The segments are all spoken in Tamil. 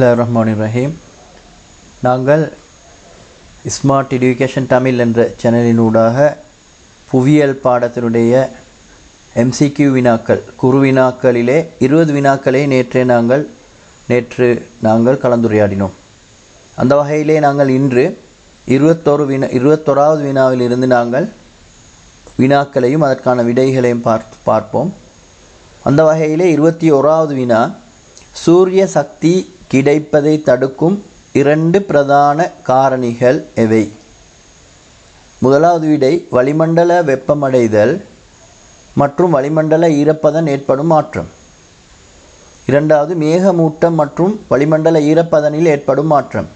பிஸ்மில்லா ரஹ்மான் ரஹீம் நாங்கள் ஸ்மார்ட் எஜுகேஷன் தமிழ் என்ற சேனலினூடாக புவியியல் பாடத்தினுடைய எம்சிக்யூ வினாக்கள் குறு வினாக்களிலே இருபது வினாக்களை நேற்றே நாங்கள் நேற்று நாங்கள் கலந்துரையாடினோம். அந்த வகையிலே நாங்கள் இன்று இருபத்தோரு வினா இருபத்தோராவது வினாவிலிருந்து நாங்கள் வினாக்களையும் அதற்கான விடைகளையும் பார்த்து பார்ப்போம். அந்த வகையிலே இருபத்தி ஓராவது வினா சூரிய சக்தி கிடைப்பதை தடுக்கும் இரண்டு பிரதான காரணிகள் எவை முதலாவது விடை வளிமண்டல வெப்பமடைதல் மற்றும் வளிமண்டல ஈரப்பதன் ஏற்படும் மாற்றம். இரண்டாவது மேகமூட்டம் மற்றும் வளிமண்டல ஈரப்பதனில் ஏற்படும் மாற்றம்.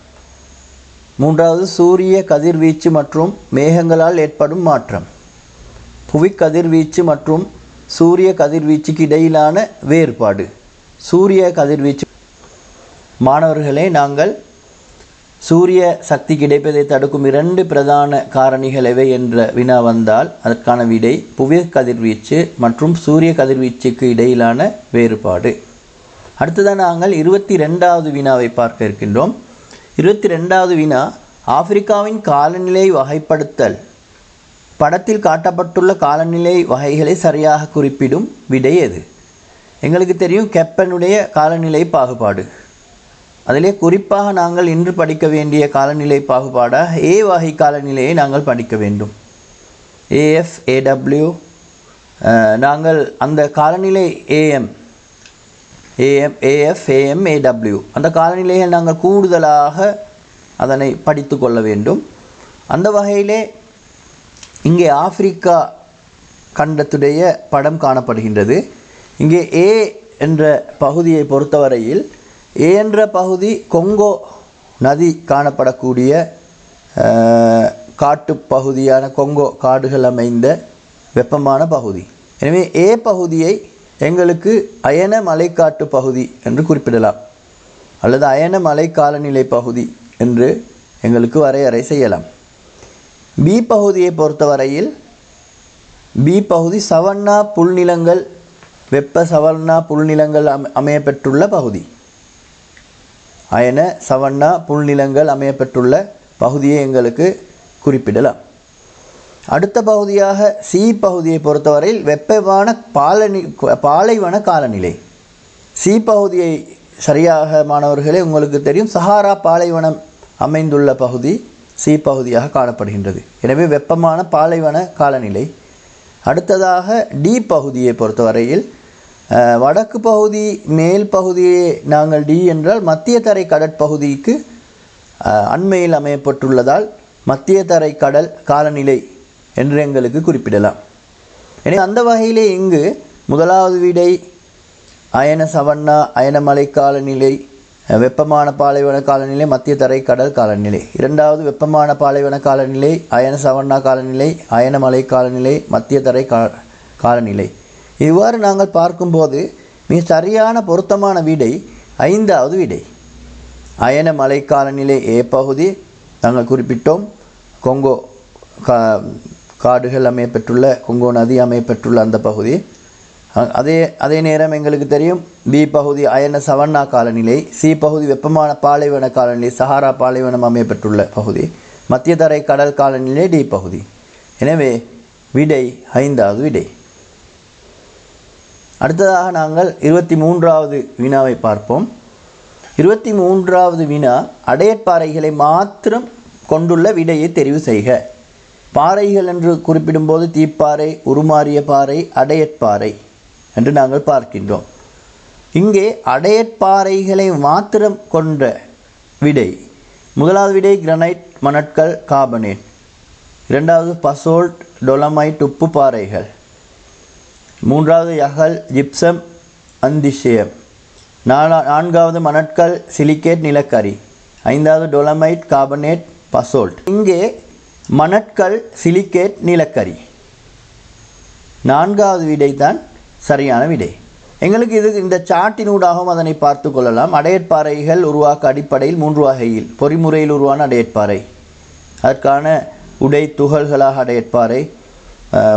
மூன்றாவது சூரிய கதிர்வீச்சு மற்றும் மேகங்களால் ஏற்படும் மாற்றம். புவி கதிர்வீச்சு மற்றும் சூரிய கதிர்வீச்சுக்கு இடையிலான வேறுபாடு. சூரிய கதிர்வீச்சு மாணவர்களே நாங்கள் சூரிய சக்தி கிடைப்பதை தடுக்கும் இரண்டு பிரதான காரணிகள் எவை என்ற வினா வந்தால் அதற்கான விடை புவிய கதிர்வீச்சு மற்றும் சூரிய கதிர்வீச்சுக்கு இடையிலான வேறுபாடு. அடுத்ததாக நாங்கள் இருபத்தி ரெண்டாவது வினாவை பார்க்க இருக்கின்றோம். இருபத்தி ரெண்டாவது வினா ஆப்பிரிக்காவின் காலநிலை வகைப்படுத்தல். படத்தில் காட்டப்பட்டுள்ள காலநிலை வகைகளை சரியாக குறிப்பிடும் விடை எது? எங்களுக்கு தெரியும் கெப்பனுடைய காலநிலை பாகுபாடு. அதிலே குறிப்பாக நாங்கள் இன்று படிக்க வேண்டிய காலநிலை பாகுபாடாக ஏ வகை காலநிலையை நாங்கள் படிக்க வேண்டும். ஏஎஃப் ஏடபிள்யூ நாங்கள் அந்த காலநிலை AM AM AF AM AW அந்த காலநிலையை நாங்கள் கூடுதலாக அதனை படித்து கொள்ள வேண்டும். அந்த வகையிலே இங்கே ஆப்பிரிக்கா கண்டத்துடைய படம் காணப்படுகின்றது. இங்கே ஏ என்ற பகுதியை பொறுத்தவரையில் என்ற பகுதி கொங்கோ நதி காணப்படக்கூடிய காட்டு பகுதியான கொங்கோ காடுகள் அமைந்த வெப்பமான பகுதி. எனவே ஏ பகுதியை எங்களுக்கு அயன மலைக்காட்டு பகுதி என்று குறிப்பிடலாம். அல்லது அயன மலை காலநிலை பகுதி என்று எங்களுக்கு வரையறை செய்யலாம். பி பகுதியை பொறுத்தவரையில் பி பகுதி சவன்னா புல்நிலங்கள் வெப்ப சவன்னா புல்நிலங்கள் அம அமையப்பெற்றுள்ள பகுதி. அயன சவன்னா புல்நிலங்கள் அமையப்பெற்றுள்ள பகுதியை எங்களுக்கு குறிப்பிடலாம். அடுத்த பகுதியாக சி பகுதியை பொறுத்தவரையில் வெப்பமான பாலனி பாலைவன காலநிலை. சி பகுதியை சரியாக மாணவர்களே உங்களுக்கு தெரியும் சஹாரா பாலைவனம் அமைந்துள்ள பகுதி சி பகுதியாக காணப்படுகின்றது. எனவே வெப்பமான பாலைவன காலநிலை. அடுத்ததாக டி பகுதியை பொறுத்தவரையில் வடக்கு பகுதி மேல் பகுதியை நாங்கள் டி என்றால் மத்திய தரை கடற்பகுதிக்கு அண்மையில் அமையப்பட்டுள்ளதால் மத்திய தரை கடல் காலநிலை என்று எங்களுக்கு குறிப்பிடலாம். எனவே அந்த வகையிலே இங்கு முதலாவது விடை அயன சவண்ணா அயனமலை காலநிலை வெப்பமான பாலைவன காலநிலை மத்திய தரை கடல் காலநிலை. இரண்டாவது வெப்பமான பாலைவன காலநிலை அயன சவண்ணா காலநிலை அயனமலை காலநிலை மத்திய தரை கா காலநிலை. இவ்வாறு நாங்கள் பார்க்கும்போது மிக சரியான பொருத்தமான விடை ஐந்தாவது விடை. அயன மலைக்காலநிலை ஏ பகுதி நாங்கள் குறிப்பிட்டோம் கொங்கோ கா காடுகள் அமையப்பெற்றுள்ள கொங்கோ நதி அமையப்பெற்றுள்ள அந்த பகுதி. அதே அதே நேரம் எங்களுக்கு தெரியும் பி பகுதி அயன சவன்னா காலநிலை சி பகுதி வெப்பமான பாலைவன காலநிலை சஹாரா பாலைவனம் அமையப்பெற்றுள்ள பகுதி. மத்திய தரை கடல் காலநிலை டி பகுதி. எனவே விடை ஐந்தாவது விடை. அடுத்ததாக நாங்கள் இருபத்தி மூன்றாவது வினாவை பார்ப்போம். இருபத்தி மூன்றாவது வினா அடையற்பாறைகளை மாத்திரம் கொண்டுள்ள விடையை தெரிவு செய்க. பாறைகள் என்று குறிப்பிடும்போது தீப்பாறை உருமாறிய பாறை அடையற்பாறை என்று நாங்கள் பார்க்கின்றோம். இங்கே அடையற்பாறைகளை மாத்திரம் கொண்ட விடை முதலாவது விடை கிரனைட் மணற்கள் கார்பனேட் இரண்டாவது பசோல்ட் டொலமைட் உப்பு பாறைகள். மூன்றாவது யகல் ஜிப்சம் அந்திஷயம் நாலா நான்காவது மணற்கல் சிலிக்கேட் நிலக்கரி. ஐந்தாவது டொலமைட் கார்பனேட் பசோல்ட். இங்கே மணற்கல் சிலிக்கேட் நிலக்கரி. நான்காவது விடை தான் சரியான விடை. எங்களுக்கு இது இந்த சாட்டினூடாகவும் அதனை பார்த்து கொள்ளலாம். அடையற்பாறைகள் உருவாக்க அடிப்படையில் மூன்று வகையில். பொறிமுறையில் உருவான அடையற்பாறை. அதற்கான உடை துகள்களாக அடையற்பாறை.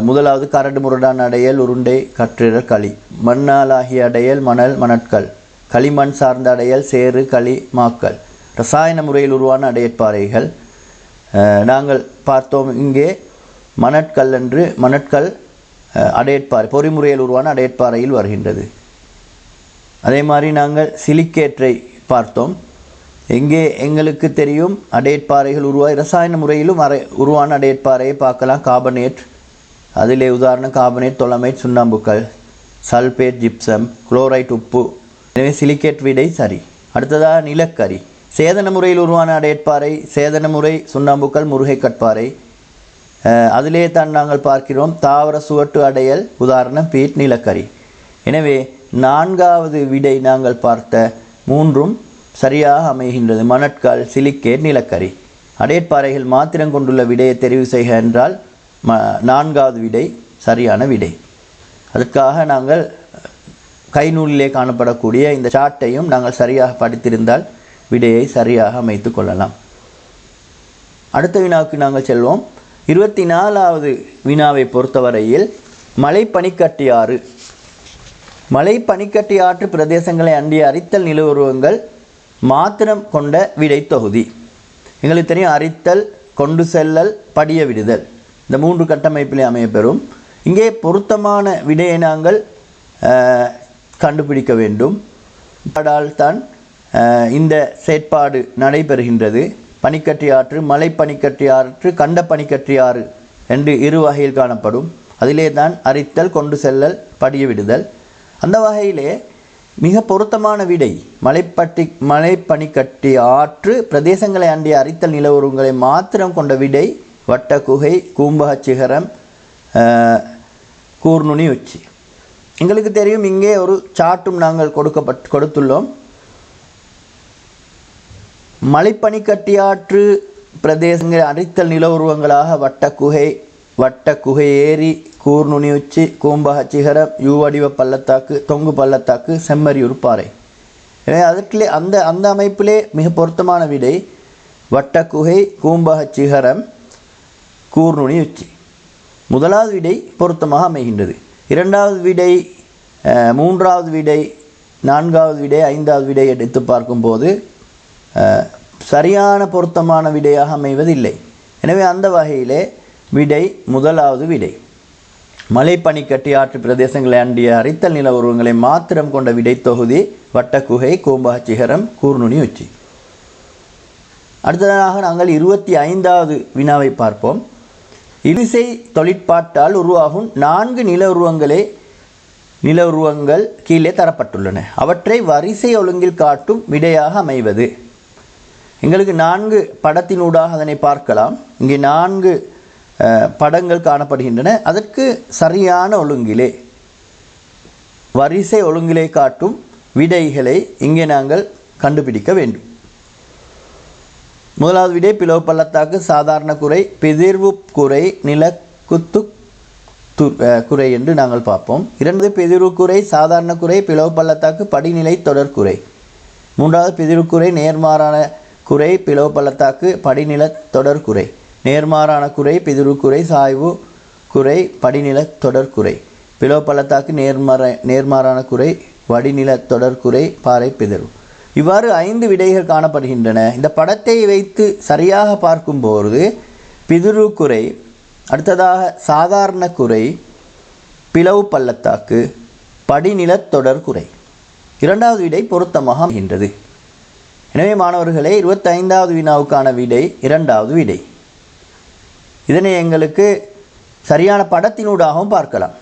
முதலாவது கரடு முரடான அடையல் உருண்டை கற்றிட களி. மண்ணாலாகிய அடையல் மணல் மணற்கள் களிமண் சார்ந்த அடையல் சேறு களி மாக்கள். ரசாயன முறையில் உருவான அடையற்பாறைகள். நாங்கள் பார்த்தோம் இங்கே மணற்கல் என்று. மணற்கல் அடையற்பாறை பொறிமுறையில் உருவான அடையற்பாறையில் வருகின்றது. அதே மாதிரி நாங்கள் சிலிக்கேற்றை பார்த்தோம். எங்கே எங்களுக்கு தெரியும் அடையற்பாறைகள் உருவாய் ரசாயன முறையிலும் அரை உருவான அடையற்பாறையை பார்க்கலாம். கார்பனேட் அதிலே உதாரணம் கார்பனேட் தொலமைட் சுண்ணாம்புக்கள் சல்பேட் ஜிப்சம் குளோரைட் உப்பு. எனவே சிலிக்கேட் விடை சரி. அடுத்ததாக நிலக்கரி. சேதன முறையில் உருவான அடையற்பாறை சேதன முறை சுண்ணாம்புக்கள் முருகை கட்பாறை. அதிலே தான் நாங்கள் பார்க்கிறோம் தாவர சுவட்டு அடையல் உதாரணம் பீட் நிலக்கரி. எனவே நான்காவது விடை நாங்கள் பார்த்த மூன்றும் சரியாக அமைகின்றது. மணற்கால் சிலிக்கேட் நிலக்கரி. அடையற்பாறைகள் மாத்திரம் கொண்டுள்ள விடையை தெரிவு செய்க என்றால் ம நான்காவது விடை சரியான விடை. அதற்காக நாங்கள் கைநூலிலே காணப்படக்கூடிய இந்த சாட்டையும் நாங்கள் சரியாக படித்திருந்தால் விடையை சரியாக அமைத்து கொள்ளலாம். அடுத்த வினாவுக்கு நாங்கள் செல்வோம். இருபத்தி நாலாவது வினாவை பொறுத்தவரையில் மலை பனிக்கட்டியாறு மலை பனிக்கட்டி ஆற்று பிரதேசங்களை அண்டிய அரித்தல் நிலவுருவங்கள் மாத்திரம் கொண்ட விடை தொகுதி. எங்களுக்கு தெரியும் அரித்தல் கொண்டு செல்லல் படிய விடுதல். இந்த மூன்று கட்டமைப்பிலே அமையப்பெறும். இங்கே பொருத்தமான விடையை நாங்கள் கண்டுபிடிக்க வேண்டும். படால் தான் இந்த செயற்பாடு நடைபெறுகின்றது. பனிக்கட்டி ஆற்று மலை பனிக்கட்டி ஆற்று கண்ட பனிக்கட்டி ஆறு என்று இரு வகையில் காணப்படும். அதிலே தான் அரித்தல் கொண்டு செல்லல் படிய விடுதல். அந்த வகையிலே மிக பொருத்தமான விடை மலைப்பட்டி மலைப்பனிக்கட்டி ஆற்று பிரதேசங்களை அண்டிய அரித்தல் நிலவரங்களை மாத்திரம் கொண்ட விடை வட்டக்குகை குகை கூம்பக சிகரம் கூர்நுனி உச்சி. எங்களுக்கு தெரியும் இங்கே ஒரு சாட்டும் நாங்கள் கொடுக்கப்பட் கொடுத்துள்ளோம். மலைப்பனிக்கட்டியாற்று பிரதேசங்கள் அரித்தல் நில உருவங்களாக வட்டக்குகை வட்டக்குகை ஏரி கூர்நுனி உச்சி கூம்பக சிகரம் யூவடிவ பள்ளத்தாக்கு தொங்கு பள்ளத்தாக்கு செம்மறியூர் பாறை எனவே அதற்கிலே அந்த அந்த அமைப்பிலே மிக பொருத்தமான விடை வட்டக்குகை கூம்பக சிகரம் கூர்நுனி உச்சி முதலாவது விடை பொருத்தமாக அமைகின்றது. இரண்டாவது விடை மூன்றாவது விடை நான்காவது விடை ஐந்தாவது விடை எடுத்து பார்க்கும்போது சரியான பொருத்தமான விடையாக அமைவதில்லை. எனவே அந்த வகையிலே விடை முதலாவது விடை. மலை பனிக்கட்டி ஆற்று பிரதேசங்களை அண்டிய அரித்தல் நில உருவங்களை மாத்திரம் கொண்ட விடை தொகுதி வட்டக்குகை கூம்பக சிகரம் கூர்நுனி உச்சி அடுத்ததாக நாங்கள் இருபத்தி ஐந்தாவது வினாவை பார்ப்போம். இலிசை தொழிற்பாட்டால் உருவாகும் நான்கு நில உருவங்களே நில உருவங்கள் கீழே தரப்பட்டுள்ளன. அவற்றை வரிசை ஒழுங்கில் காட்டும் விடையாக அமைவது. எங்களுக்கு நான்கு படத்தினூடாக அதனை பார்க்கலாம். இங்கே நான்கு படங்கள் காணப்படுகின்றன. அதற்கு சரியான ஒழுங்கிலே வரிசை ஒழுங்கிலே காட்டும் விடைகளை இங்கே நாங்கள் கண்டுபிடிக்க வேண்டும். முதலாவது விடை பிளவு பள்ளத்தாக்கு சாதாரண குறை பிதிர்வு குறை நிலக்குத்து குறை என்று நாங்கள் பார்ப்போம். இரண்டு பிதிர்வு குறை சாதாரண குறை பிளவு பள்ளத்தாக்கு படிநிலை தொடர்குறை மூன்றாவது பெதிர்வு குறை நேர்மாறான குறை பிளவு பள்ளத்தாக்கு படிநில தொடர்குறை நேர்மாறான குறை பிதிர்வு குறை சாய்வு குறை படிநில தொடர்குறை பிளவு பள்ளத்தாக்கு நேர்மாற நேர்மாறான குறை வடிநில தொடர்குறை பாறை பிதிர்வு. இவ்வாறு ஐந்து விடைகள் காணப்படுகின்றன. இந்த படத்தை வைத்து சரியாக பார்க்கும்போது பிதுரு குறை அடுத்ததாக சாதாரண குறை பிளவு பள்ளத்தாக்கு படிநிலத் தொடர் குறை. இரண்டாவது விடை பொருத்தமாக அமைகின்றது எனவே மாணவர்களே இருபத்தைந்தாவது வினாவுக்கான விடை இரண்டாவது விடை. இதனை எங்களுக்கு சரியான படத்தினூடாகவும் பார்க்கலாம்.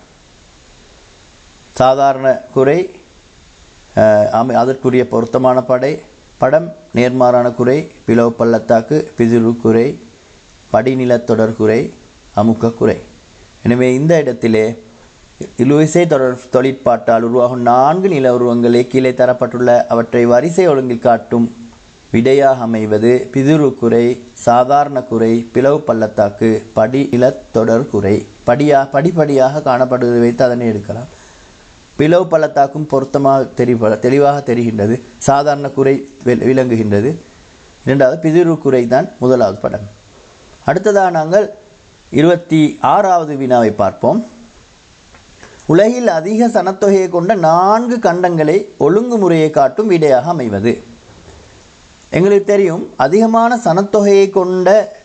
சாதாரண குறை அதற்குரிய பொருத்தமான படை படம் நேர்மாறான குறை பிளவு பள்ளத்தாக்கு பிதிரு குறை படிநிலத்தொடர் குறை அமுக்க குறை. எனவே இந்த இடத்திலே இலுவிசை தொடர் தொழிற்பாட்டால் உருவாகும் நான்கு நில உருவங்களே கீழே தரப்பட்டுள்ள அவற்றை வரிசை ஒழுங்கில் காட்டும் விடையாக அமைவது பிதுரு குறை சாதாரண குறை பிளவு பள்ளத்தாக்கு படி தொடர் குறை. படியா படிப்படியாக காணப்படுவதை வைத்து அதனை எடுக்கலாம். பிளவு பள்ளத்தாக்கும் பொருத்தமாக தெரி தெளிவாக தெரிகின்றது. சாதாரண குறை வி- விளங்குகின்றது. இரண்டாவது பிதிர்வு குறை தான் முதலாவது படம். அடுத்ததாக நாங்கள் இருபத்தி ஆறாவது வினாவை பார்ப்போம். உலகில் அதிக சனத்தொகையை கொண்ட நான்கு கண்டங்களை ஒழுங்குமுறையை காட்டும் விடையாக அமைவது. எங்களுக்கு தெரியும் அதிகமான சனத்தொகையை கொண்ட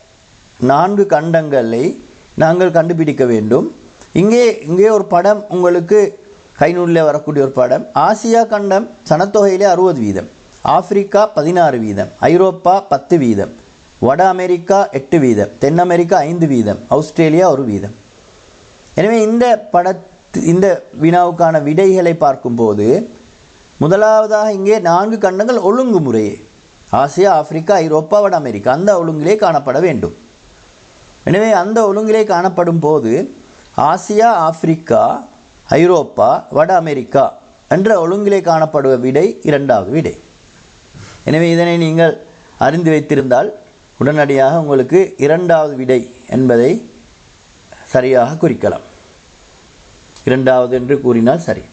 நான்கு கண்டங்களை நாங்கள் கண்டுபிடிக்க வேண்டும். இங்கே இங்கே ஒரு படம் உங்களுக்கு கைநூலில் வரக்கூடிய ஒரு படம். ஆசியா கண்டம் சனத்தொகையிலே அறுபது வீதம். ஆப்பிரிக்கா பதினாறு வீதம். ஐரோப்பா பத்து வீதம். வட அமெரிக்கா எட்டு வீதம். தென் அமெரிக்கா ஐந்து வீதம். ஆஸ்திரேலியா ஒரு வீதம். எனவே இந்த படத்து இந்த வினாவுக்கான விடைகளை பார்க்கும்போது முதலாவதாக இங்கே நான்கு கண்டங்கள் ஒழுங்குமுறையே. ஆசியா ஆப்பிரிக்கா ஐரோப்பா வட அமெரிக்கா அந்த ஒழுங்கிலே காணப்பட வேண்டும். எனவே அந்த ஒழுங்கிலே காணப்படும் போது ஆசியா ஆப்பிரிக்கா ஐரோப்பா வட அமெரிக்கா என்ற ஒழுங்கிலே காணப்படுவ விடை இரண்டாவது விடை. எனவே இதனை நீங்கள் அறிந்து வைத்திருந்தால் உடனடியாக உங்களுக்கு இரண்டாவது விடை என்பதை சரியாக குறிக்கலாம். இரண்டாவது என்று கூறினால் சரி.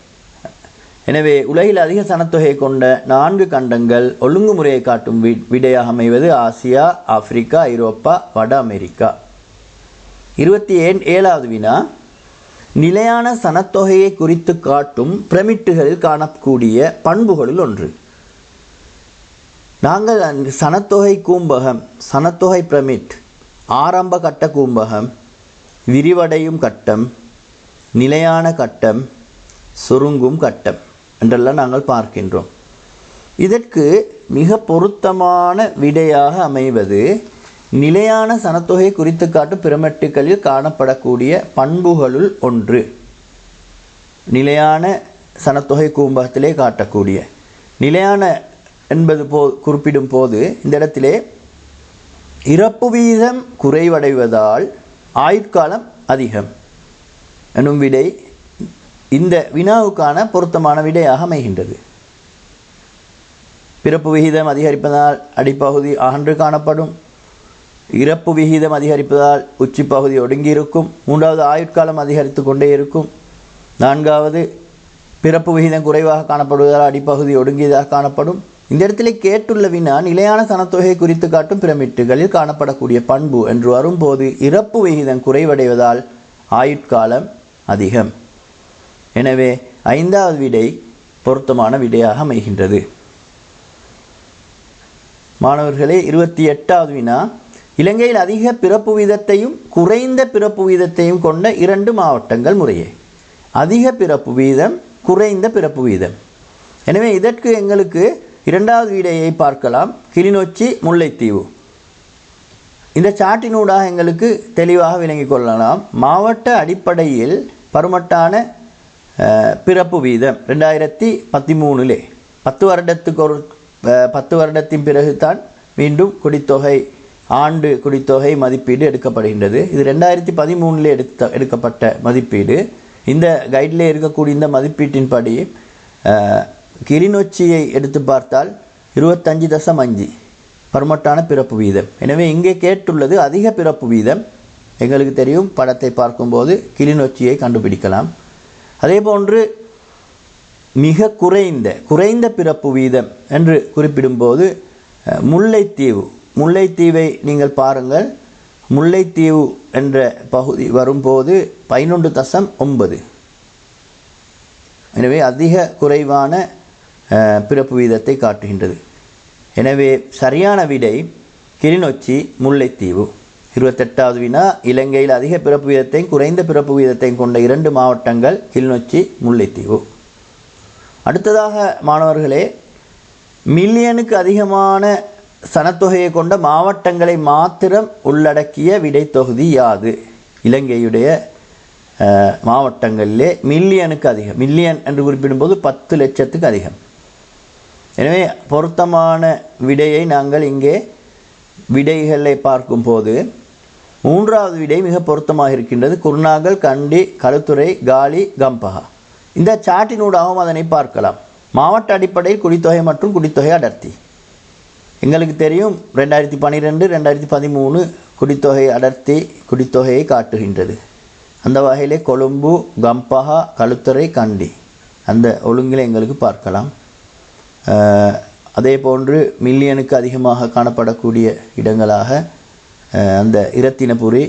எனவே உலகில் அதிக சனத்தொகை கொண்ட நான்கு கண்டங்கள் ஒழுங்குமுறையை காட்டும் வி விடையாக அமைவது ஆசியா ஆப்பிரிக்கா ஐரோப்பா வட அமெரிக்கா. இருபத்தி ஏன் ஏழாவது வினா நிலையான சனத்தொகையை குறித்து காட்டும் பிரமிட்டுகளில் காணக்கூடிய பண்புகளில் ஒன்று. நாங்கள் அந்த சனத்தொகை கூம்பகம் சனத்தொகை பிரமிட் ஆரம்ப கட்ட கூம்பகம் விரிவடையும் கட்டம் நிலையான கட்டம் சுருங்கும் கட்டம் என்றெல்லாம் நாங்கள் பார்க்கின்றோம். இதற்கு மிக பொருத்தமான விடையாக அமைவது நிலையான சனத்தொகை குறித்து காட்டும் பிரமெட்டுகளில் காணப்படக்கூடிய பண்புகளுள் ஒன்று. நிலையான சனத்தொகை கூம்பகத்திலே காட்டக்கூடிய. நிலையான என்பது போ குறிப்பிடும் போது இந்த இடத்திலே இறப்பு வீதம் குறைவடைவதால் ஆயுட்காலம் அதிகம். எனும் விடை இந்த வினாவுக்கான பொருத்தமான விடையாக அமைகின்றது. பிறப்பு விகிதம் அதிகரிப்பதால் அடிப்பகுதி அகன்று காணப்படும். இறப்பு விகிதம் அதிகரிப்பதால் உச்சிப்பகுதி ஒடுங்கி இருக்கும் மூன்றாவது ஆயுட்காலம் அதிகரித்து கொண்டே இருக்கும். நான்காவது பிறப்பு விகிதம் குறைவாக காணப்படுவதால் அடிப்பகுதி ஒடுங்கியதாக காணப்படும். இந்த இடத்திலே கேட்டுள்ள வினா நிலையான கனத்தொகை குறித்து காட்டும் பிரமிட்டுகளில் காணப்படக்கூடிய பண்பு என்று வரும்போது இறப்பு விகிதம் குறைவடைவதால் ஆயுட்காலம் அதிகம். எனவே ஐந்தாவது விடை பொருத்தமான விடையாக அமைகின்றது. மாணவர்களே இருபத்தி எட்டாவது வினா இலங்கையில் அதிக பிறப்பு வீதத்தையும் குறைந்த பிறப்பு வீதத்தையும் கொண்ட இரண்டு மாவட்டங்கள் முறையே. அதிக பிறப்பு வீதம் குறைந்த பிறப்பு வீதம். எனவே இதற்கு எங்களுக்கு இரண்டாவது விடையை பார்க்கலாம். கிளிநொச்சி முல்லைத்தீவு. இந்த சாட்டினூடாக எங்களுக்கு தெளிவாக விளங்கிக் கொள்ளலாம். மாவட்ட அடிப்படையில் பருமட்டான பிறப்பு வீதம் ரெண்டாயிரத்தி பதிமூணுலே. பத்து வருடத்துக்கு ஒரு பத்து வருடத்தின் பிறகுதான் மீண்டும் குடித்தொகை ஆண்டு குடித்தொகை மதிப்பீடு எடுக்கப்படுகின்றது. இது ரெண்டாயிரத்தி பதிமூணில் எடுத்த எடுக்கப்பட்ட மதிப்பீடு. இந்த கைடில் இருக்கக்கூடிய இந்த மதிப்பீட்டின்படி கிளிநொச்சியை எடுத்து பார்த்தால் இருபத்தஞ்சு தசம் அஞ்சு பர்மட்டான பிறப்பு வீதம். எனவே இங்கே கேட்டுள்ளது அதிக பிறப்பு வீதம். எங்களுக்கு தெரியும் படத்தை பார்க்கும்போது கிளிநொச்சியை கண்டுபிடிக்கலாம். அதே போன்று மிக குறைந்த குறைந்த பிறப்பு வீதம் என்று குறிப்பிடும்போது முல்லைத்தீவு முல்லைத்தீவை நீங்கள் பாருங்கள். முல்லைத்தீவு என்ற பகுதி வரும்போது பதினொன்று தசம் ஒன்பது. எனவே அதிக குறைவான பிறப்பு வீதத்தை காட்டுகின்றது. எனவே சரியான விடை கிளிநொச்சி முல்லைத்தீவு. இருபத்தெட்டாவது வினா இலங்கையில் அதிக பிறப்பு வீதத்தையும் குறைந்த பிறப்பு வீதத்தையும் கொண்ட இரண்டு மாவட்டங்கள் கிளிநொச்சி முல்லைத்தீவு. அடுத்ததாக மாணவர்களே மில்லியனுக்கு அதிகமான சனத்தொகையை கொண்ட மாவட்டங்களை மாத்திரம் உள்ளடக்கிய விடைத்தொகுதி யாது? இலங்கையுடைய மாவட்டங்களிலே மில்லியனுக்கு அதிகம். மில்லியன் என்று குறிப்பிடும்போது பத்து லட்சத்துக்கு அதிகம். எனவே பொருத்தமான விடையை நாங்கள் இங்கே விடைகளை பார்க்கும்போது மூன்றாவது விடை மிக பொருத்தமாக இருக்கின்றது. குருநாகல் கண்டி களுத்துறை காலி கம்பஹா இந்த சாட்டினூடாகவும் அதனை பார்க்கலாம். மாவட்ட அடிப்படையில் குடித்தொகை மற்றும் குடித்தொகை அடர்த்தி. எங்களுக்கு தெரியும் ரெண்டாயிரத்தி பன்னிரெண்டு ரெண்டாயிரத்தி பதிமூணு குடித்தொகை அடர்த்தி குடித்தொகையை காட்டுகின்றது. அந்த வகையிலே கொழும்பு கம்பஹா களுத்துறை கண்டி. அந்த ஒழுங்கில் எங்களுக்கு பார்க்கலாம். அதே போன்று மில்லியனுக்கு அதிகமாக காணப்படக்கூடிய இடங்களாக அந்த இரத்தினபுரி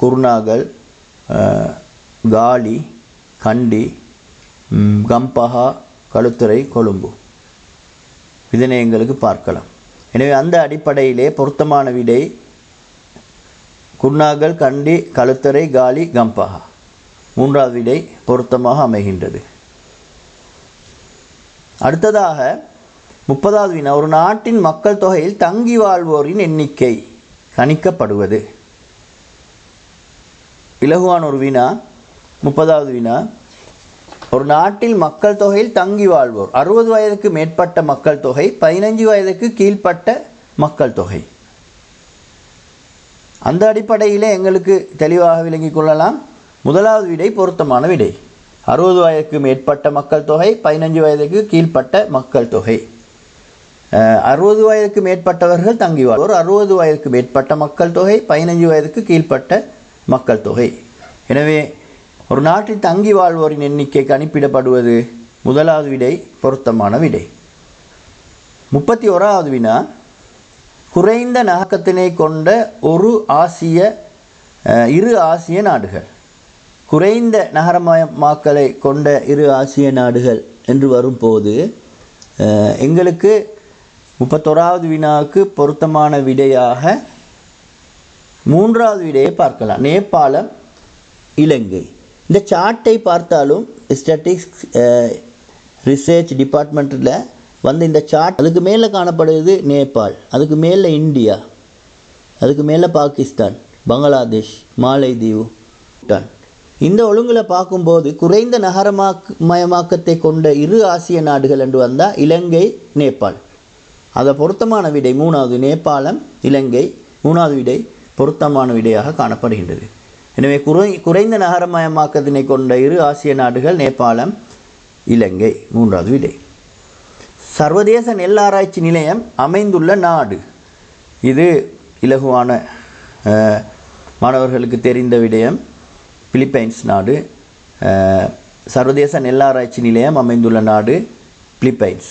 குருநாகல் காலி கண்டி கம்பஹா கழுத்துறை கொழும்பு. இதனை எங்களுக்கு பார்க்கலாம். எனவே அந்த அடிப்படையிலே பொருத்தமான விடை குன்னாகல் கண்டி கழுத்தறை காலி கம்பஹா. மூன்றாவது விடை பொருத்தமாக அமைகின்றது. அடுத்ததாக முப்பதாவது வினா ஒரு நாட்டின் மக்கள் தொகையில் தங்கி வாழ்வோரின் எண்ணிக்கை கணிக்கப்படுவது. இலகுவான ஒரு வினா முப்பதாவது வினா ஒரு நாட்டில் மக்கள் தொகையில் தங்கி வாழ்வோர். அறுபது வயதுக்கு மேற்பட்ட மக்கள் தொகை பதினஞ்சு வயதுக்கு கீழ்ப்பட்ட மக்கள் தொகை. அந்த அடிப்படையிலே எங்களுக்கு தெளிவாக விளங்கிக் கொள்ளலாம். முதலாவது விடை பொருத்தமான விடை. அறுபது வயதுக்கு மேற்பட்ட மக்கள் தொகை பதினஞ்சு வயதுக்கு கீழ்ப்பட்ட மக்கள் தொகை. அறுபது வயதுக்கு மேற்பட்டவர்கள் தங்கி வாழ்வோர். அறுபது வயதுக்கு மேற்பட்ட மக்கள் தொகை பதினஞ்சு வயதுக்கு கீழ்ப்பட்ட மக்கள் தொகை. எனவே ஒரு நாட்டில் தங்கி வாழ்வோரின் எண்ணிக்கை கணிப்பிடப்படுவது முதலாவது விடை பொருத்தமான விடை. முப்பத்தி ஓராவது வினா குறைந்த நகக்கத்தினை கொண்ட ஒரு ஆசிய இரு ஆசிய நாடுகள். குறைந்த நகரமயமாக்கலை கொண்ட இரு ஆசிய நாடுகள் என்று வரும்போது எங்களுக்கு முப்பத்தோராவது வினாவுக்கு பொருத்தமான விடையாக மூன்றாவது விடையை பார்க்கலாம். நேபாளம் இலங்கை. இந்த சார்ட்டை பார்த்தாலும் ஸ்டாட்டிக்ஸ் ரிசர்ச் டிபார்ட்மெண்ட்டில் வந்து இந்த சார்ட் அதுக்கு மேலே காணப்படுவது நேபாள் அதுக்கு மேலே இந்தியா அதுக்கு மேலே பாகிஸ்தான் பங்களாதேஷ் மாலைதீவு பூட்டான். இந்த ஒழுங்கில் பார்க்கும்போது குறைந்த நகரமாக்கு மயமாக்கத்தை கொண்ட இரு ஆசிய நாடுகள் என்று வந்தால் இலங்கை நேபாள். அதை பொருத்தமான விடை மூணாவது நேபாளம் இலங்கை மூணாவது விடை பொருத்தமான விடையாக காணப்படுகின்றது. எனவே குறை குறைந்த நகரமயமாக்கத்தினை கொண்ட இரு ஆசிய நாடுகள் நேபாளம் இலங்கை மூன்றாவது விடை. சர்வதேச நெல் ஆராய்ச்சி நிலையம் அமைந்துள்ள நாடு. இது இலகுவான மாணவர்களுக்கு தெரிந்த விடயம். பிலிப்பைன்ஸ் நாடு. சர்வதேச நெல் ஆராய்ச்சி நிலையம் அமைந்துள்ள நாடு பிலிப்பைன்ஸ்.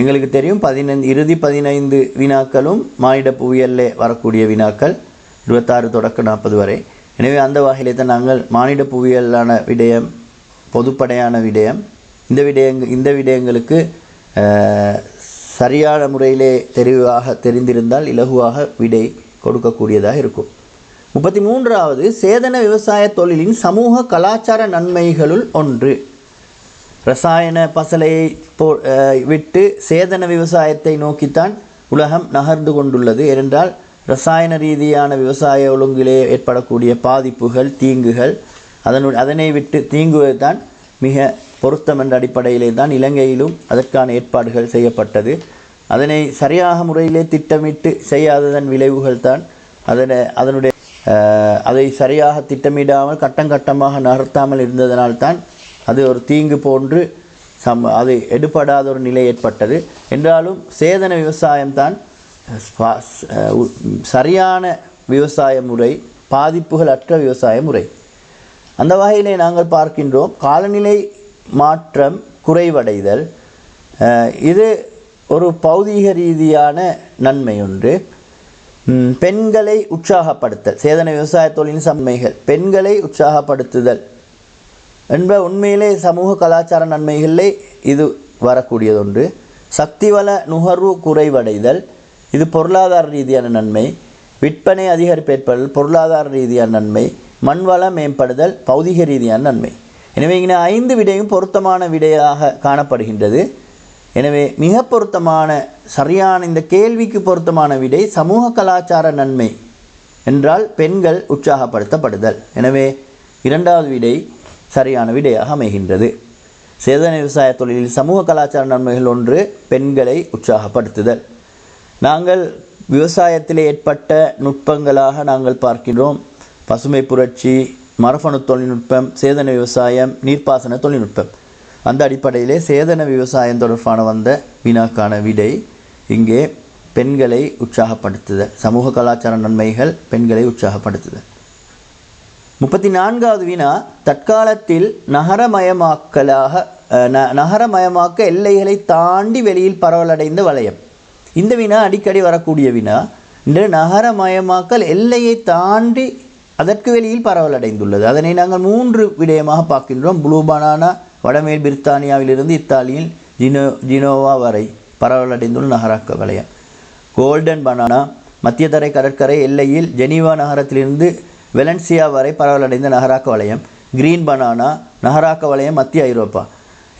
எங்களுக்கு தெரியும் பதினைந்து இறுதி பதினைந்து வினாக்களும் மானிட புவியல்லே வரக்கூடிய வினாக்கள். இருபத்தாறு தொடக்க நாற்பது வரை. எனவே அந்த வகையிலே தான் நாங்கள் மானிட புவியலான விடயம் பொதுப்படையான விடயம் இந்த விடயங்க இந்த விடயங்களுக்கு சரியான முறையிலே தெரிவாக தெரிந்திருந்தால் இலகுவாக விடை கொடுக்கக்கூடியதாக இருக்கும். முப்பத்தி மூன்றாவது சேதன விவசாய தொழிலின் சமூக கலாச்சார நன்மைகளுள் ஒன்று. ரசாயன பசலையை போ விட்டு சேதன விவசாயத்தை நோக்கித்தான் உலகம் நகர்ந்து கொண்டுள்ளது. ஏனென்றால் ரசாயன ரீதியான விவசாய ஒழுங்கிலே ஏற்படக்கூடிய பாதிப்புகள் தீங்குகள் அதனுடைய அதனை விட்டு தீங்குவது தான் மிக பொருத்தம் என்ற அடிப்படையிலே தான் இலங்கையிலும் அதற்கான ஏற்பாடுகள் செய்யப்பட்டது. அதனை சரியாக முறையிலே திட்டமிட்டு செய்யாததன் விளைவுகள் தான் அதனை அதனுடைய அதை சரியாக திட்டமிடாமல் கட்டம் கட்டமாக நகர்த்தாமல் இருந்ததனால்தான் அது ஒரு தீங்கு போன்று சம் அது எடுபடாத ஒரு நிலை ஏற்பட்டது. என்றாலும் சேதன விவசாயம்தான் சரியான விவசாய முறை பாதிப்புகள் அற்ற விவசாய முறை. அந்த வகையிலே நாங்கள் பார்க்கின்றோம் காலநிலை மாற்றம் குறைவடைதல் இது ஒரு பௌதீக ரீதியான நன்மை ஒன்று. பெண்களை உற்சாகப்படுத்தல் சேதன விவசாய தொழிலின் சன்மைகள் பெண்களை உற்சாகப்படுத்துதல் என்ப உண்மையிலே சமூக கலாச்சார நன்மைகளிலே இது வரக்கூடியதொன்று. சக்திவள நுகர்வு குறைவடைதல் இது பொருளாதார ரீதியான நன்மை. விற்பனை அதிகரிப்பேற்படல் பொருளாதார ரீதியான நன்மை. மண்வளம் மேம்படுதல் பௌதிக ரீதியான நன்மை. எனவே இங்கே ஐந்து விடையும் பொருத்தமான விடையாக காணப்படுகின்றது. எனவே மிக பொருத்தமான சரியான இந்த கேள்விக்கு பொருத்தமான விடை சமூக கலாச்சார நன்மை என்றால் பெண்கள் உற்சாகப்படுத்தப்படுதல். எனவே இரண்டாவது விடை சரியான விடையாக அமைகின்றது. சேதன விவசாய தொழிலில் சமூக கலாச்சார நன்மைகள் ஒன்று பெண்களை உற்சாகப்படுத்துதல். நாங்கள் விவசாயத்தில் ஏற்பட்ட நுட்பங்களாக நாங்கள் பார்க்கிறோம் பசுமை புரட்சி மரபணு தொழில்நுட்பம் சேதன விவசாயம் நீர்ப்பாசன தொழில்நுட்பம். அந்த அடிப்படையிலே சேதன விவசாயம் தொடர்பான வந்த வினாக்கான விடை இங்கே பெண்களை உற்சாகப்படுத்துதல் சமூக கலாச்சார நன்மைகள் பெண்களை உற்சாகப்படுத்துதல் முப்பத்தி நான்காவது வினா தற்காலத்தில் நகரமயமாக்கலாக ந நகரமயமாக்க எல்லைகளை தாண்டி வெளியில் பரவலடைந்த வளையம் இந்த வினா அடிக்கடி வரக்கூடிய வினா இன்று நகரமயமாக்கல் எல்லையை தாண்டி அதற்கு வெளியில் பரவலடைந்துள்ளது. அதனை நாங்கள் மூன்று விடயமாக பார்க்கின்றோம். ப்ளூ பனானா வடமேல் பிரித்தானியாவிலிருந்து இத்தாலியில் ஜினோ ஜினோவா வரை பரவலடைந்துள்ள நகராக்க வலயம் கோல்டன் பனானா மத்திய தரை கடற்கரை எல்லையில் ஜெனீவா நகரத்திலிருந்து வெலன்சியா வரை பரவலடைந்த நகராக்க வலயம் கிரீன் பனானா நகராக்க வலயம் மத்திய ஐரோப்பா.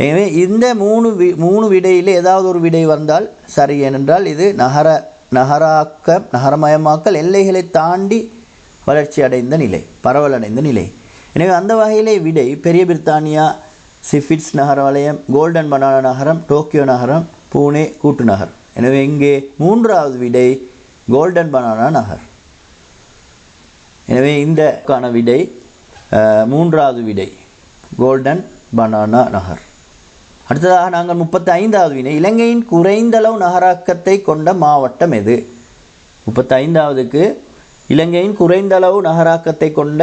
எனவே இந்த மூணு வி மூணு விடையில் ஏதாவது ஒரு விடை வந்தால் சரி ஏனென்றால் இது நகர நகராக்க நகரமயமாக்கல் எல்லைகளை தாண்டி வளர்ச்சி அடைந்த நிலை பரவலடைந்த நிலை. எனவே அந்த வகையிலே விடை பெரிய பிரித்தானியா சிஃபிட்ஸ் நகர வலயம் கோல்டன் பனானா நகரம் டோக்கியோ நகரம் பூனே கூட்டு நகர். எனவே இங்கே மூன்றாவது விடை கோல்டன் பனானா நகர். எனவே இந்த கான விடை மூன்றாவது விடை கோல்டன் பனானா நகர். அடுத்ததாக நாங்கள் முப்பத்தி ஐந்தாவது வினை. இலங்கையின் குறைந்தளவு நகராக்கத்தை கொண்ட மாவட்டம் எது? முப்பத்தி ஐந்தாவதுக்கு இலங்கையின் குறைந்தளவு நகராக்கத்தை கொண்ட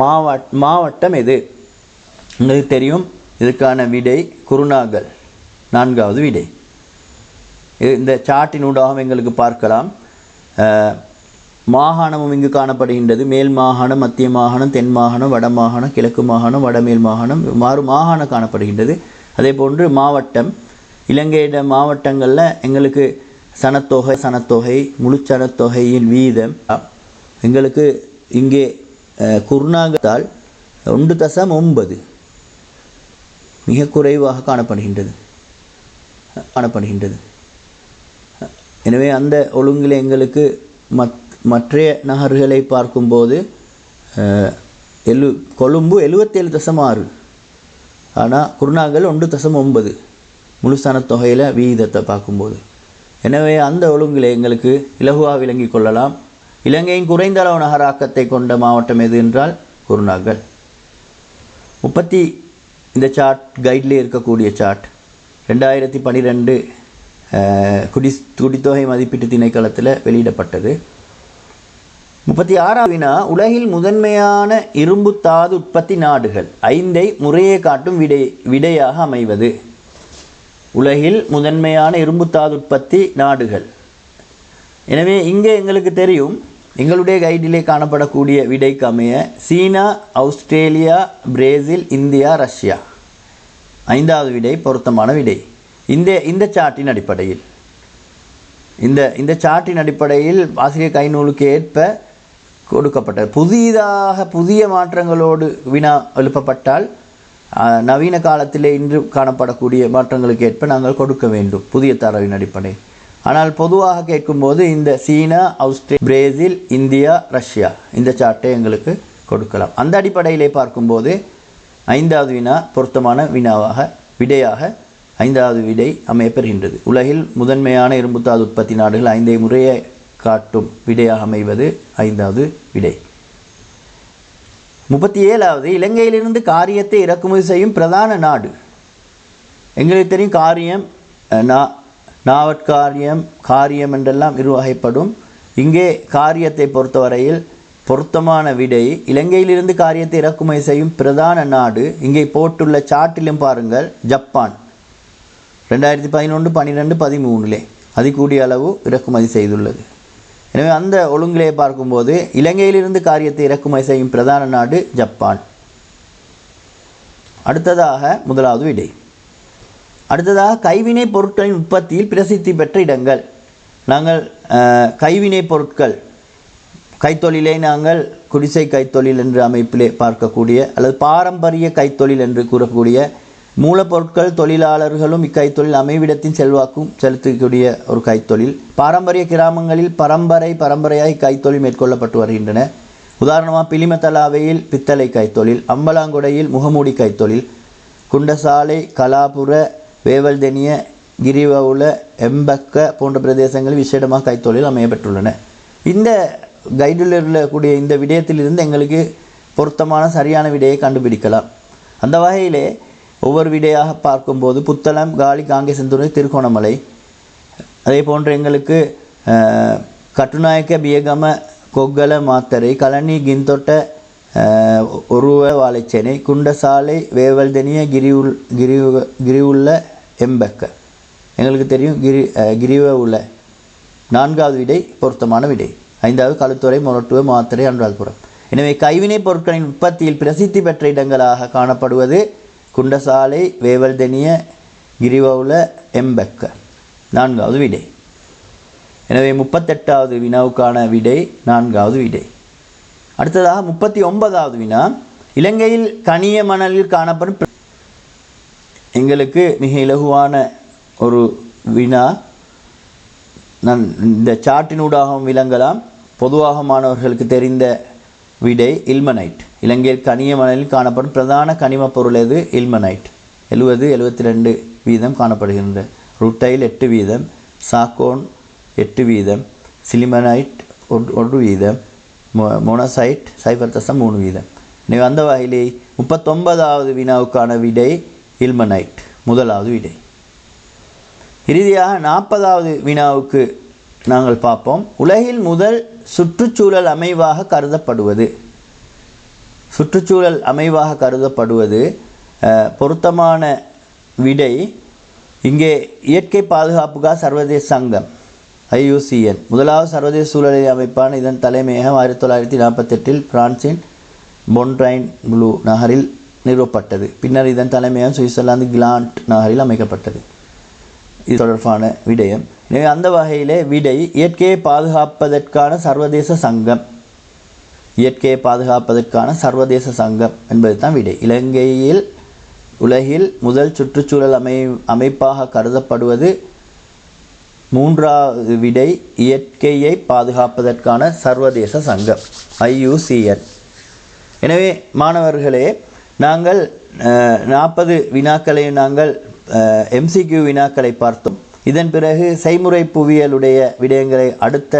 மாவட் மாவட்டம் எது? உங்களுக்கு தெரியும். இதுக்கான விடை குருநாகல். நான்காவது விடை. இது இந்த சாட்டினூடாகவும் எங்களுக்கு பார்க்கலாம். மாகாணமும் இங்கு காணப்படுகின்றது. மேல் மாகாணம் மத்திய மாகாணம் தென் மாகாணம் வட மாகாணம் கிழக்கு மாகாணம் வடமேல் மாகாணம் மாறு மாகாணம் காணப்படுகின்றது. அதே போன்று மாவட்டம் இலங்கையிட மாவட்டங்களில் எங்களுக்கு சனத்தொகை சனத்தொகை முழு சனத்தொகையின் வீதம். எங்களுக்கு இங்கே அஹ், ஒன்று தசம் ஒன்பது. மிக குறைவாக காணப்படுகின்றது. காணப்படுகின்றது. எனவே அந்த ஒழுங்கில் எங்களுக்கு மத் மற்றைய நகர்களை பார்க்கும்போது எழு கொழும்பு எழுபத்தேழு தசம் ஆறு. ஆனால் குருநாகல் ஒன்று தசம் ஒன்பது. முழுசான தொகையில் விகிதத்தை பார்க்கும்போது. எனவே அந்த ஒழுங்கில் எங்களுக்கு இலகுவாக விளங்கி கொள்ளலாம். இலங்கையின் குறைந்த அளவு நகராக்கத்தை கொண்ட மாவட்டம் எது என்றால் குருநாகல். முப்பத்தி இந்த சார்ட் கைட்லேயே இருக்கக்கூடிய சார்ட். ரெண்டாயிரத்தி பன்னிரெண்டு குடி குடித்தொகை மதிப்பீட்டு திணைக்களத்தில் வெளியிடப்பட்டது. முப்பத்தி ஆறாம் வினா உலகில் முதன்மையான இரும்பு தாது உற்பத்தி நாடுகள் ஐந்தை முறையே காட்டும் விடை விடையாக அமைவது. உலகில் முதன்மையான இரும்பு தாது உற்பத்தி நாடுகள். எனவே இங்கே எங்களுக்கு தெரியும் எங்களுடைய கைடிலே காணப்படக்கூடிய விடைக்கு அமைய China Australia Brazil India Russia. ஐந்தாவது விடை பொருத்தமான விடை. இந்த இந்த சாட்டின் அடிப்படையில். இந்த இந்த சாட்டின் அடிப்படையில் ஆசிரியர் கைநூலுக்கு ஏற்ப கொடுக்கப்பட்டது புதிதாக புதிய மாற்றங்களோடு வினா எழுப்பப்பட்டால் நவீன காலத்திலே இன்று காணப்படக்கூடிய மாற்றங்களுக்கு ஏற்ப நாங்கள் கொடுக்க வேண்டும் புதிய தரவின் அடிப்படை. ஆனால் பொதுவாக கேட்கும்போது இந்த China Australia Brazil India Russia இந்த சார்ட்டை எங்களுக்கு கொடுக்கலாம். அந்த அடிப்படையிலே பார்க்கும்போது ஐந்தாவது வினா பொருத்தமான வினாவாக விடையாக ஐந்தாவது விடை அமையப்பெறுகின்றது. உலகில் முதன்மையான இரும்புத்தாது உற்பத்தி நாடுகள் ஐந்தை முறையை காட்டும் விடையாக அமைவது ஐந்தாவது விடை. முப்பத்தி ஏழாவது இலங்கையிலிருந்து காரியத்தை இறக்குமதி செய்யும் பிரதான நாடு. எங்களுக்கு தெரியும் காரியம் நா நாவற்காரியம் காரியம் என்றெல்லாம் இருவகைப்படும் இங்கே காரியத்தை பொறுத்தவரையில் பொருத்தமான விடை இலங்கையிலிருந்து காரியத்தை இறக்குமதி செய்யும் பிரதான நாடு. இங்கே போட்டுள்ள சாட்டிலும் பாருங்கள் ஜப்பான். ரெண்டாயிரத்தி பதினொன்று பன்னிரெண்டு பதிமூணுலே. அதிகூடிய அளவு இறக்குமதி செய்துள்ளது. எனவே அந்த ஒழுங்கிலே பார்க்கும்போது இலங்கையிலிருந்து காரியத்தை இறக்குமதி செய்யும் பிரதான நாடு ஜப்பான். அடுத்ததாக முதலாவது விடை. அடுத்ததாக கைவினை பொருட்களின் உற்பத்தியில் பிரசித்தி பெற்ற இடங்கள். நாங்கள் கைவினை பொருட்கள் கைத்தொழிலை நாங்கள் குடிசை கைத்தொழில் என்ற அமைப்பிலே பார்க்கக்கூடிய அல்லது பாரம்பரிய கைத்தொழில் என்று கூறக்கூடிய மூலப்பொருட்கள் தொழிலாளர்களும் இக்கைத்தொழில் அமைவிடத்தின் செல்வாக்கும் செலுத்தக்கூடிய ஒரு கைத்தொழில். பாரம்பரிய கிராமங்களில் பரம்பரை பரம்பரையாக இக்கைத்தொழில் மேற்கொள்ளப்பட்டு வருகின்றன. உதாரணமாக பிலிமத்தலாவையில் பித்தளை கைத்தொழில் அம்பலாங்குடையில் முகமூடி கைத்தொழில் குண்டசாலை கலாபுர வேவல்தெனிய கிரிவவுல எம்பக்க போன்ற பிரதேசங்களில் விசேடமாக கைத்தொழில் அமையப்பட்டுள்ளன இந்த கைடில் இருக்கக்கூடிய இந்த விடயத்திலிருந்து எங்களுக்கு பொருத்தமான சரியான விடையை கண்டுபிடிக்கலாம். அந்த வகையிலே ஒவ்வொரு விடையாக பார்க்கும்போது புத்தளம் காலி காங்கேசந்துறை திருகோணமலை. அதே போன்று எங்களுக்கு கட்டுநாயக்க பியகம கொக்கல மாத்தரை கலனி கிந்தொட்ட உருவ வாழைச்சேனை குண்டசாலை வேவல்தனிய கிரிவுல் கிரிவு கிரிவுள்ள எம்பக்க. எங்களுக்கு தெரியும் கிரி கிரிவ உள்ள. நான்காவது விடை பொருத்தமான விடை. ஐந்தாவது களுத்துறை மொரட்டுவ மாத்திரை அன்றால்புரம் எனவே கைவினைப் பொருட்களின் உற்பத்தியில் பிரசித்தி பெற்ற இடங்களாக காணப்படுவது குண்டசாலை வேவல்தனிய கிரிவவுல எம்பெக்க. நான்காவது விடை. எனவே முப்பத்தெட்டாவது வினாவுக்கான விடை நான்காவது விடை. அடுத்ததாக முப்பத்தி ஒன்பதாவது வினா. இலங்கையில் கனிய மணலில் காணப்படும் எங்களுக்கு மிக இலகுவான ஒரு வினா. நான் இந்த சாட்டினூடாகவும் விளங்கலாம். பொதுவாக மாணவர்களுக்கு தெரிந்த விடை இல்மனைட். இலங்கையில் கனிய மணலில் காணப்படும் பிரதான கனிமப் பொருள் எது? இல்மனைட் எழுபது எழுபத்தி ரெண்டு வீதம் காணப்படுகின்ற. ருட்டைல் எட்டு வீதம் சாக்கோன் எட்டு வீதம் சிலிமனைட் ஒன்று வீதம் மொ- மொனசைட் சைபர் தசம் மூணு வீதம். எனவே அந்த வகையிலே முப்பத்தொன்பதாவது வினாவுக்கான விடை இல்மனைட் முதலாவது விடை. இறுதியாக நாற்பதாவது வினாவுக்கு நாங்கள் பார்ப்போம். உலகில் முதல் சுற்றுச்சூழல் அமைவாக கருதப்படுவது. சுற்றுச்சூழல் அமைவாக கருதப்படுவது பொருத்தமான விடை இங்கே இயற்கை பாதுகாப்புக்காக சர்வதேச சங்கம் ஐயூசிஎன் முதலாவது சர்வதேச சூழலை அமைப்பான இதன் தலைமையகம் ஆயிரத்தி தொள்ளாயிரத்தி நாற்பத்தெட்டில் பிரான்சின் பொன்ட்ரைன் ப்ளூ நகரில் நிறுவப்பட்டது. பின்னர் இதன் தலைமையகம் சுவிட்சர்லாந்து கிளாண்ட் நகரில் அமைக்கப்பட்டது. இது தொடர்பான விடயம். எனவே அந்த வகையிலே விடை இயற்கையை பாதுகாப்பதற்கான சர்வதேச சங்கம். இயற்கையை பாதுகாப்பதற்கான சர்வதேச சங்கம் என்பது தான் விடை. இலங்கையில் உலகில் முதல் சுற்றுச்சூழல் அமை அமைப்பாக கருதப்படுவது மூன்றாவது விடை இயற்கையை பாதுகாப்பதற்கான சர்வதேச சங்கம் ஐயூசிஎன் எனவே மாணவர்களே நாங்கள் நாற்பது வினாக்களை நாங்கள் எம்சிக்யூ வினாக்களை பார்த்தோம். இதன் பிறகு செய்முறை புவியலுடைய விடயங்களை அடுத்த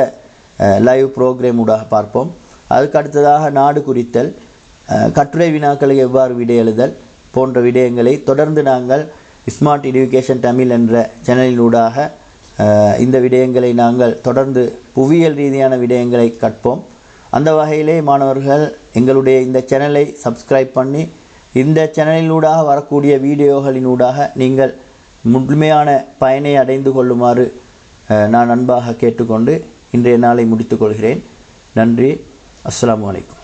லைவ் ப்ரோக்ராம் ஊடாக பார்ப்போம். அதுக்கு அடுத்ததாக நாடு குறித்தல் கட்டுரை வினாக்களை எவ்வாறு விடை எழுதல் போன்ற விடயங்களை தொடர்ந்து நாங்கள் ஸ்மார்ட் எஜுகேஷன் தமிழ் என்ற சேனலினூடாக இந்த விடயங்களை நாங்கள் தொடர்ந்து புவியியல் ரீதியான விடயங்களை கற்போம். அந்த வகையிலே மாணவர்கள் எங்களுடைய இந்த சேனலை சப்ஸ்கிரைப் பண்ணி இந்த சேனலினூடாக வரக்கூடிய வீடியோகளினூடாக நீங்கள் முழுமையான பயனை அடைந்து கொள்ளுமாறு நான் அன்பாக கேட்டுக்கொண்டு இன்றைய நாளை முடித்துக்கொள்கிறேன் நன்றி. আসসালামু আলাইকুম।